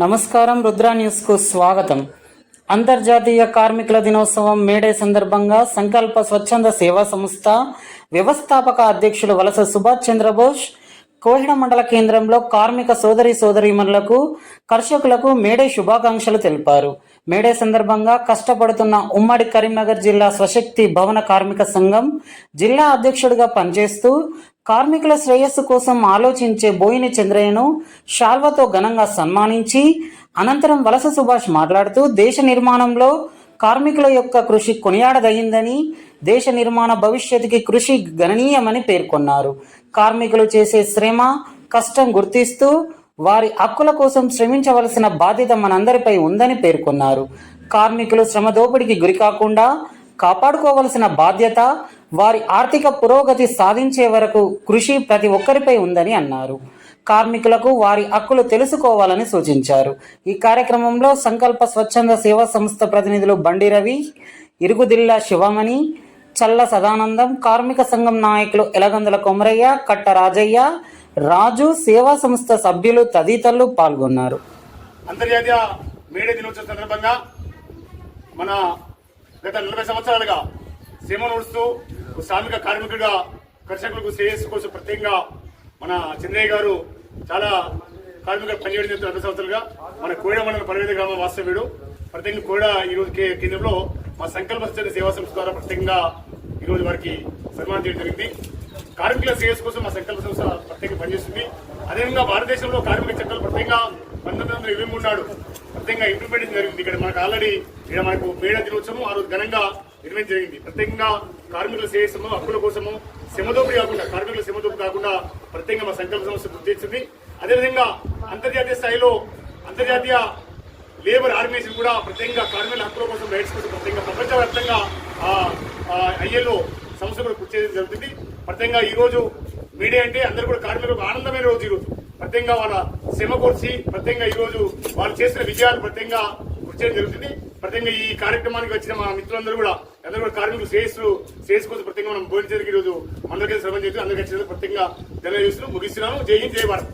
నమస్కారం రుద్ర న్యూస్కు స్వాగతం. అంతర్జాతీయ కార్మికుల దినోత్సవం మేడే సందర్భంగా సంకల్ప స్వచ్ఛంద సేవా సంస్థ వ్యవస్థాపక అధ్యక్షుడు వలస సుభాష్ చంద్రబోస్ కోహిడ మండల కేంద్రంలో కార్మిక సోదరి సోదరీమణులకు కర్షకులకు మేడే శుభాకాంక్షలు తెలిపారు. మేడే సందర్భంగా కష్టపడుతున్న ఉమ్మడి కరీంనగర్ జిల్లా స్వశక్తి భవన కార్మిక సంఘం జిల్లా అధ్యక్షుడిగా పనిచేస్తూ కార్మికుల శ్రేయస్సు కోసం ఆలోచించే బోయిని చంద్రయ్యను షాల్వతో ఘనంగా సన్మానించి అనంతరం వలస సుభాష్ మాట్లాడుతూ దేశ నిర్మాణంలో కార్మికుల యొక్క కృషి కొనియాడదగిందని దేశ నిర్మాణ భవిష్యత్తుకి కృషి గణనీయమని పేర్కొన్నారు. కార్మికులు చేసే శ్రమ కష్టం గుర్తిస్తూ వారి హక్కుల కోసం శ్రమించవలసిన బాధ్యత మనందరిపై ఉందని పేర్కొన్నారు. కార్మికులు శ్రమ దోపిడీకి గురి కాకుండా కాపాడుకోవలసిన బాధ్యత వారి ఆర్థిక పురోగతి సాధించే వరకు కృషి ప్రతి ఒక్కరిపై ఉందని అన్నారు. కార్మికులకు వారి హక్కులు తెలుసుకోవాలని సూచించారు. ఈ కార్యక్రమంలో సంకల్ప స్వచ్ఛంద సేవా సంస్థ ప్రతినిధులు బండి రవి ఇరుగుదిల్లా శివమణి చల్ల సదానందం కార్మిక సంఘం నాయకులు ఎలగందుల కొమరయ్య కట్ట రాజయ్య రాజు సేవా సంస్థ సభ్యులు తదితరులు పాల్గొన్నారు. అంతర్జాతీయ మేడే దినోత్సవం సందర్భంగా మన గత నలభై సంవత్సరాలుగా శ్రమ ఉడుస్తూ ఒక శ్రామిక కార్మికుడిగా కర్షకులకు శ్రేయస్సు కోసం ప్రత్యేకంగా మన చంద్రయ్య గారు చాలా కార్మిక పనిచేయడం జరుగుతుంది రెండు సంవత్సరాలుగా మన కోయడ మండలం పరివేద గ్రామ వాస్తవ్యుడు. ప్రత్యేకంగా కోయడ ఈ రోజు కేంద్రంలో మా సంకల్ప స్వచ్ఛంద సేవా సంస్థ ద్వారా ప్రత్యేకంగా ఈరోజు వారికి సన్మానం చేయడం జరిగింది. కార్మికుల శ్రేయస్సు కోసం మా సంకల్ప సంస్థ ప్రత్యేకంగా పనిచేస్తుంది. అదేవిధంగా భారతదేశంలో కార్మిక చట్టాలు ప్రత్యేకంగా పంతొమ్మిది వందల ఇరవై మూడు నాడు ప్రత్యేకంగా ఇంప్లిమెంటేషన్ జరిగింది. ఇక్కడ మనకు ఆల్రెడీ ఇక్కడ మనకు మేడ దినోత్సవం ఆ రోజు ఘనంగా నిర్వహించడం జరిగింది. ప్రత్యేకంగా కార్మికుల శ్రేయస్సును హక్కుల కోసము శ్రమదోపిడి కాకుండా కార్మికుల శ్రమదోపిడి కాకుండా ప్రత్యేకంగా మా సంకల్ప సంస్థ గుర్తించింది అదేవిధంగా అంతర్జాతీయ స్థాయిలో అంతర్జాతీయ లేబర్ ఆర్గనైజేషన్ కూడా ప్రత్యేకంగా కార్మికుల హక్కుల కోసం రైట్స్ ప్రత్యేకంగా ప్రపంచవ్యాప్తంగా ఐఎల్ఓ సంస్థ కూడా కృషి చేయడం జరుగుతుంది. ప్రత్యేకంగా ఈరోజు మీడియా అంటే అందరూ కూడా కార్మికులకు ఆనందమైన రోజు ఈరోజు రోజు. ప్రత్యేకంగా వాళ్ళ శ్రమ కోర్చి ప్రత్యేకంగా ఈరోజు వాళ్ళు చేసిన విజయాలు ప్రత్యేకంగా కృషి చేయడం జరుగుతుంది. ప్రత్యేకంగా ఈ కార్యక్రమానికి వచ్చిన మా మిత్రులందరూ కూడా అందరూ కూడా కార్మికులు శ్రేయస్సు శ్రేయస్ కోసం ప్రత్యేకంగా మనం భోజనం ఈ రోజు అందరికీ శ్రమం చేసి అందరికీ వచ్చినందుకు ప్రత్యేకంగా తెలియజేస్తున్నాం ముగిస్తున్నాను. జై హింద్ జై భారత్.